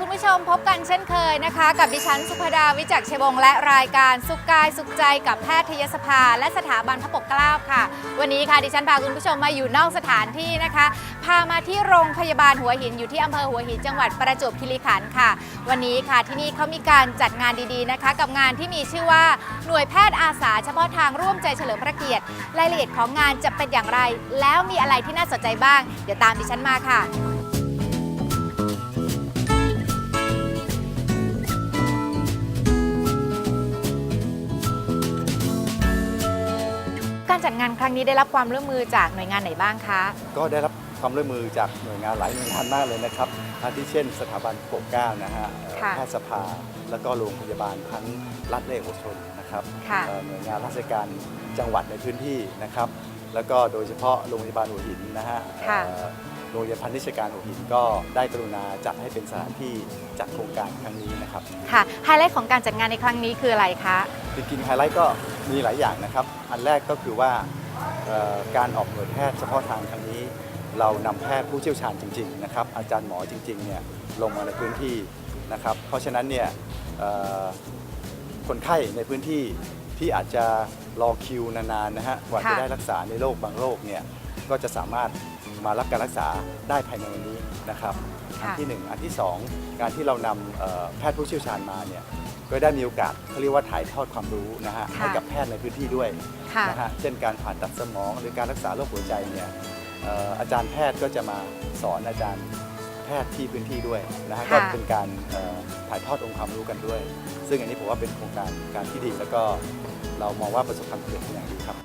คุณผู้ชมพบกันเช่นเคยนะคะ กับดิฉันสุภดาวิจักรชัยวงและรายการสุขกายสุขใจกับแพทยสภา และสถาบันพระปกเกล้าค่ะ วันนี้ค่ะดิฉันพาคุณผู้ชมมาอยู่นอกสถานที่นะคะ พามาที่โรงพยาบาลหัวหินอยู่ที่อำเภอหัวหินจังหวัดประจวบคีรีขันธ์ค่ะ วันนี้ค่ะที่นี่เขามีการจัดงานดีๆนะคะ กับงานที่มีชื่อว่าหน่วยแพทย์อาสาเฉพาะทางร่วมใจเฉลิมพระเกียรติรายละเอียดของงานจะเป็นอย่างไร แล้วมีอะไรที่น่าสนใจบ้าง เดี๋ยวตามดิฉันมาค่ะ การจัดงานครั้งนี้ได้รับความร่วมมือจากหน่วยงานไหนบ้างคะ ก็ได้รับความร่วมมือจากหน่วยงานหลายหน่วยงานมากเลยนะครับอาทิเช่น สถาบันปกเกล้านะฮะเอ่อค่ะแพทยสภา แล้วก็โรงพยาบาลทั้งรัฐและเอกชนนะครับค่ะเอ่อหน่วยงานราชการจังหวัดในพื้นที่นะครับ แล้วก็โดยเฉพาะโรงพยาบาลหัวหินนะฮะค่ะ เอ่อ โรงพยาบาลพาณิชยการหัวหินก็ได้กรุณาจัดให้เป็นสถานที่จัดโครงการครั้งนี้นะครับ ค่ะ ไฮไลท์ของการจัดงานในครั้งนี้คืออะไรคะ จริงๆไฮไลท์ก็มีหลายอย่างนะครับ อันแรกก็คือว่าเอ่อการออกหน่วยแพทย์เฉพาะทางครั้งนี้ เรานำแพทย์ผู้เชี่ยวชาญจริงๆนะครับอาจารย์หมอจริงๆเนี่ยลงมาในพื้นที่นะครับ เพราะฉะนั้นเนี่ยเอ่อคนไข้ในพื้นที่ที่อาจจะรอคิวนานๆนะฮะกว่าจะค่ะได้รักษาในโรคบางโรคเนี่ยก็จะสามารถ มารับการรักษาได้ภายในวันนี้นะครับอันที่หนึ่งอันที่สองการที่เรานำเอ่อแพทย์ผู้เชี่ยวชาญมาเนี่ยก็ได้มีโอกาสเขาเรียกว่าถ่ายทอดความรู้นะฮะค่ะให้กับแพทย์ในพื้นที่ด้วยค่ะนะฮะเช่นการผ่าตัดสมองหรือการรักษาโรคหัวใจเนี่ยเอ่ออาจารย์แพทย์ก็จะมาสอนอาจารย์แพทย์ที่พื้นที่ด้วยนะฮะค่ะก็เป็นการเอ่อถ่ายทอดองค์ความรู้กันด้วย ซึ่งอันนี้ผมว่าเป็นโครงการการที่ดีแล้วก็เรามองว่าประสบความสำเร็จเป็นอย่างดีครับ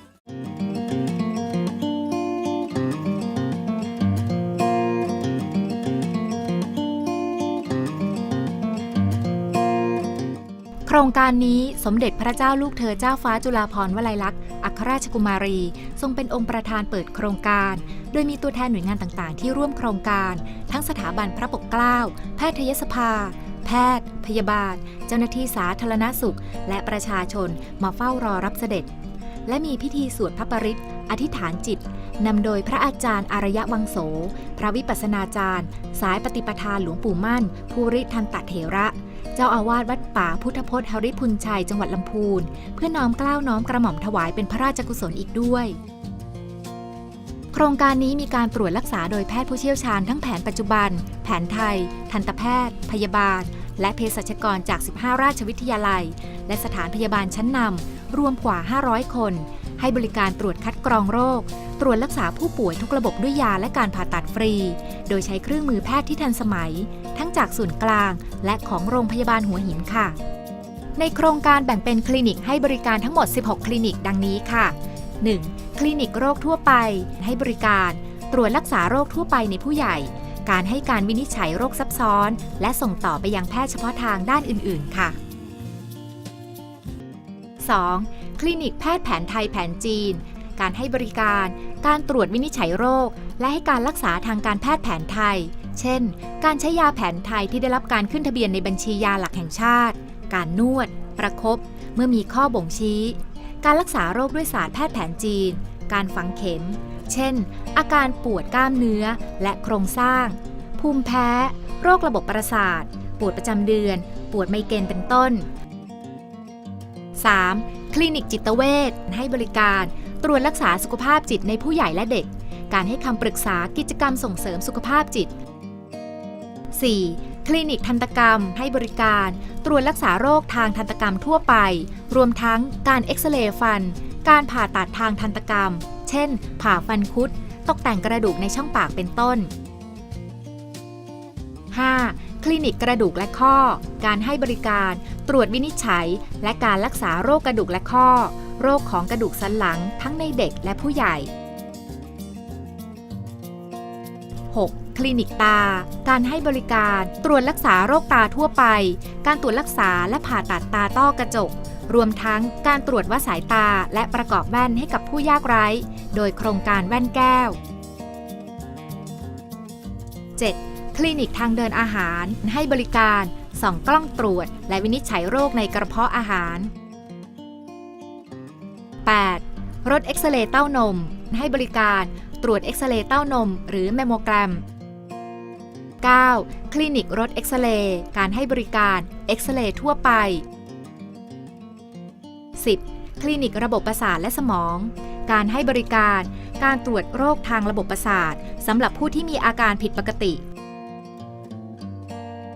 ครงการนี้สมเด็จพระเจ้าลูกเธอเจ้าฟ้าจุฬาภรณ์วลัยลักษณ์อัครราชกุมารี ทรงเป็นองค์ประธานเปิดโครงการ โดยมีตัวแทนหน่วยงานต่างๆ ที่ร่วมโครงการ ทั้งสถาบันพระปกเกล้า แพทยสภา แพทย์ พยาบาล เจ้าหน้าที่สาธารณสุข และประชาชนมาเฝ้ารอรับเสด็จ และมีพิธีสวดพระปริตรอธิษฐานจิตนำโดยพระอาจารย์อารยะวังโส พระวิปัสสนาจารย์ สายปฏิปทาหลวงปู่มั่น ภูริทันตเถระ เจ้าอาวาสวัดป่าพุทธพจน์หริพุนชัยจังหวัดลำพูน เพื่อน้อมเกล้าวน้อมกระหม่อมถวายเป็นพระราชกุศลอีกด้วย โครงการนี้มีการตรวจรักษาโดยแพทย์ผู้เชี่ยวชาญทั้งแผนปัจจุบัน แผนไทย ทันตแพทย์ พยาบาล และเภสัชกรจาก 15 ราชวิทยาลัย และสถานพยาบาลชั้นนำรวมกว่า 500 คน ให้บริการตรวจคัดกรองโรคตรวจรักษาผู้ป่วยทุกระบบด้วยยาและการผ่าตัดฟรี โดยใช้เครื่องมือแพทย์ที่ทันสมัย จากส่วนกลาง และของโรงพยาบาลหัวหินค่ะ ในโครงการแบ่งเป็นคลินิกให้บริการทั้งหมด 16 คลินิกดังนี้ค่ะ 1. คลินิกโรคทั่วไป ให้บริการ ตรวจรักษาโรคทั่วไปในผู้ใหญ่ การให้การวินิจฉัยโรคซับซ้อน และส่งต่อไปยังแพทย์เฉพาะทางด้านอื่น ๆ ค่ะ 2. คลินิกแพทย์แผนไทยแผนจีน การให้บริการ การตรวจวินิจฉัยโรค และให้การรักษาทางการแพทย์แผนไทย เช่น การใช้ยาแผนไทยที่ได้รับการขึ้นทะเบียนในบัญชียาหลักแห่งชาติ การนวด ประคบเมื่อมีข้อบ่งชี้ การรักษาโรคด้วยศาสตร์แพทย์แผนจีน การฝังเข็ม เช่น อาการปวดกล้ามเนื้อและโครงสร้าง ภูมิแพ้ โรคระบบประสาท ปวดประจำเดือน ปวดไมเกรนเป็นต้น 3. คลินิกจิตเวชให้บริการ ตรวจรักษาสุขภาพจิตในผู้ใหญ่และเด็ก การให้คำปรึกษากิจกรรมส่งเสริมสุขภาพจิต 4. คลินิกทันตกรรม ให้บริการ ตรวจรักษาโรคทางทันตกรรมทั่วไป รวมทั้งการเอ็กซเรย์ฟัน การผ่าตัดทางทันตกรรม เช่น ผ่าฟันคุด ตกแต่งกระดูกในช่องปากเป็นต้น 5. คลินิกกระดูกและข้อ การให้บริการ ตรวจวินิจฉัย และการรักษาโรคกระดูกและข้อ โรคของกระดูกสันหลังทั้งในเด็กและผู้ใหญ่ 6. คลินิกตา การให้บริการ ตรวจรักษาโรคตาทั่วไป การตรวจรักษาและผ่าตัดตาต้อกระจก รวมทั้งการตรวจวัดสายตาและประกอบแว่นให้กับผู้ยากไร้ โดยโครงการแว่นแก้ว 7. คลินิกทางเดินอาหาร ให้บริการส่องกล้องตรวจ และวินิจฉัยโรคในกระเพาะอาหาร 8. รถเอ็กซเรย์เต้านม ให้บริการตรวจเอ็กซเรย์เต้านม หรือแมมโมแกรม 9. คลินิกรถเอ็กซเรย์การให้บริการเอ็กซเรย์ทั่วไป 10. คลินิกระบบประสาทและสมอง การให้บริการ การตรวจโรคทางระบบประสาทสำหรับผู้ที่มีอาการผิดปกติ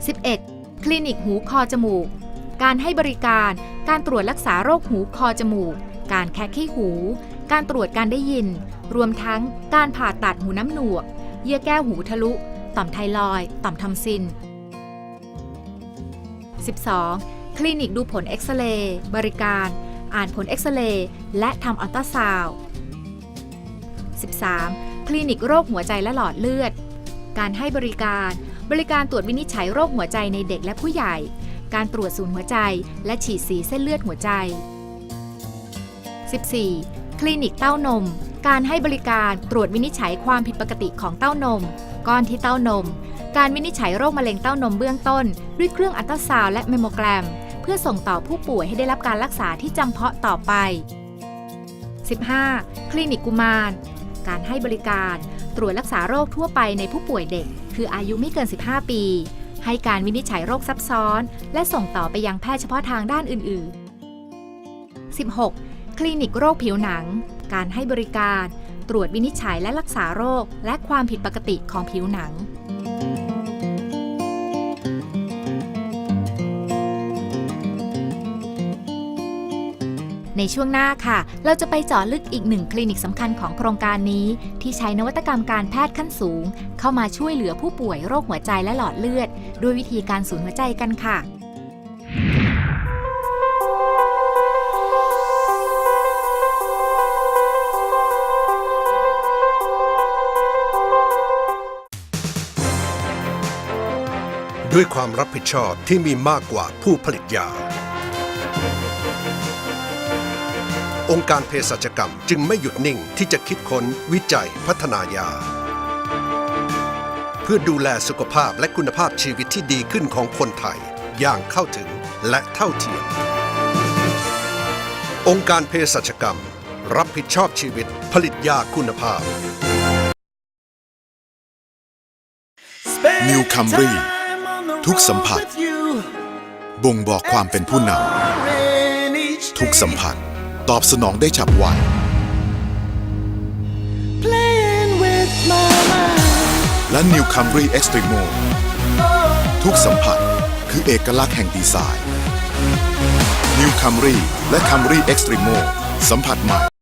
11. คลินิกหูคอจมูก การให้บริการ การตรวจรักษาโรคหูคอจมูก การแคะขี้หู การตรวจการได้ยิน รวมทั้งการผ่าตัดหูน้ำหนวก เยื่อแก้วหูทะลุ ต่อมไทรอยต่อมทอมซิน 12. คลินิกดูผลเอ็กซเรย์บริการ อ่านผลเอ็กซเรย์และทำอัลตราซาวด์ 13. คลินิกโรคหัวใจและหลอดเลือด การให้บริการ บริการตรวจวินิจฉัยโรคหัวใจในเด็กและผู้ใหญ่ การตรวจศูนย์หัวใจ และฉีดสีเส้นเลือดหัวใจ 14. คลินิกเต้านม การให้บริการตรวจวินิจฉัยความผิดปกติของเต้านม ก้อนที่เต้านม การวินิจฉัยโรคมะเร็งเต้านมเบื้องต้น ด้วยเครื่องอัลตราซาวด์และเมมโมแกรม เพื่อส่งต่อผู้ป่วยให้ได้รับการรักษาที่จำเพาะต่อไป 15. คลินิกกุมาร การให้บริการ ตรวจรักษาโรคทั่วไปในผู้ป่วยเด็ก คืออายุไม่เกิน 15 ปี ให้การวินิจฉัยโรคซับซ้อน และส่งต่อไปยังแพทย์เฉพาะทางด้านอื่น ๆ 16. คลินิกโรคผิวหนัง การให้บริการ ตรวจวินิจฉัยและรักษาโรค และความผิดปกติของผิวหนัง ในช่วงหน้าค่ะ เราจะไปเจาะลึกอีกหนึ่งคลินิกสำคัญของโครงการนี้ ที่ใช้นวัตกรรมการแพทย์ขั้นสูง เข้ามาช่วยเหลือผู้ป่วยโรคหัวใจและหลอดเลือด ด้วยวิธีการสูญหัวใจกันค่ะ ด้วยความรับผิดชอบที่มีมากกว่าผู้ผลิตยา องค์การเภสัชกรรมจึงไม่หยุดนิ่งที่จะคิดค้นวิจัยพัฒนายา เพื่อดูแลสุขภาพและคุณภาพชีวิตที่ดีขึ้นของคนไทย อย่างเข้าถึงและเท่าเทียม องค์การเภสัชกรรม รับผิดชอบชีวิตผลิตยาคุณภาพ New Camry ทุกสัมผัส บ่งบอกความเป็นผู้นำทุกสัมผัสตอบสนองได้ฉับไวและ New Camry Extremo ทุกสัมผัสคือเอกลักษณ์แห่งดีไซน์ New Camry และ Camry Extremo สัมผัสใหม่